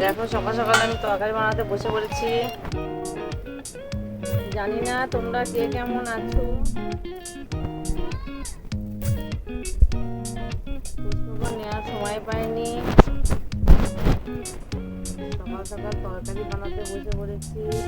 দেখো, সকাল সকাল আমি তরকারি বানাতে বসে পড়েছি। জানি না তোমরা কে কেমন আছো। নেওয়ার সময় পাইনি। সকাল সকাল তরকারি বানাতে বসে পড়েছি।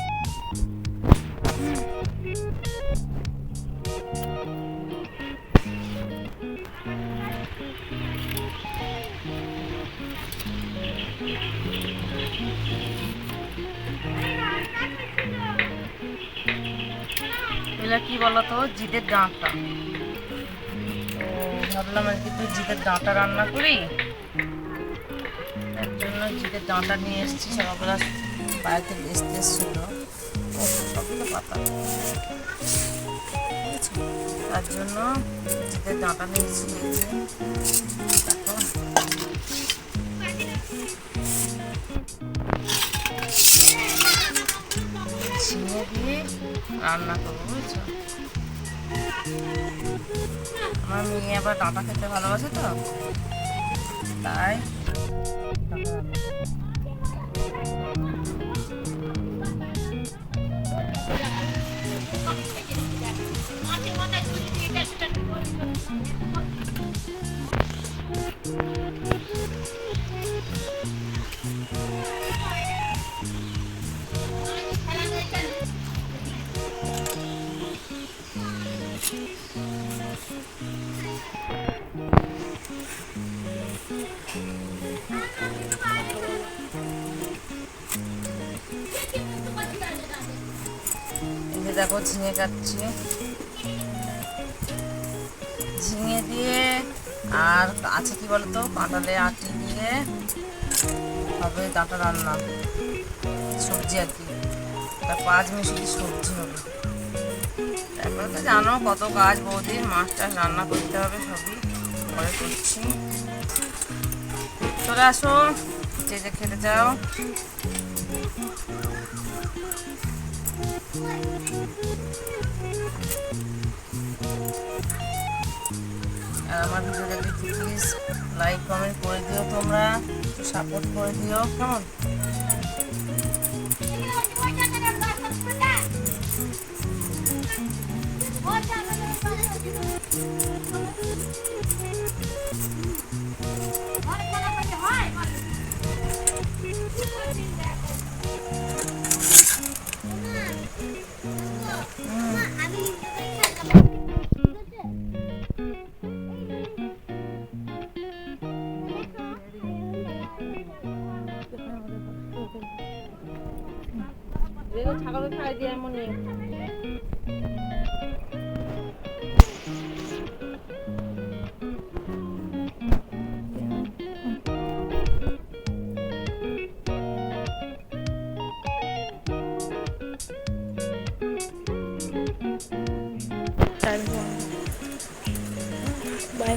এগুলো কি বলতো? জিদের ডাঁটা। ভাবলাম কি তুই জিদের ডাঁটা রান্না করি। তার জন্য জিদের ডাঁটা নিয়ে এসেছি সকালবেলা বাড়িতে বেসতে এসেছিল। সবগুলো পাতা। তার জন্য জিদের ডাঁটা নিয়েছি এই যে, রান্না করব বুঝছ? আমার মেয়ে আবার ডাঁটা খেতে ভালোবাসে তো তাই ডাঁটা রান্না দেখো ঝিঙে কাটছি। ঝিঙে দিয়ে আর আছে কি বলতো? কাঁটালে আটি দিয়ে হবে ডাঁটা রান্না। সবজি আর কি। তা পাঁচ মিশিয়ে সবজি হবে। তারপরে তো জানো কত কাজ বৌদির মাছ টাছ রান্না করতে হবে সবই। পরে করছি। চলে আসো, যে যে খেতে চাও। আমার ভিডিও দেখলে প্লিজ লাইক কমেন্ট করে দিও তোমরা, একটু সাপোর্ট করে দিও, কেমন? দেখো ছাগল খাই দিয়ে এমন নেই। বাই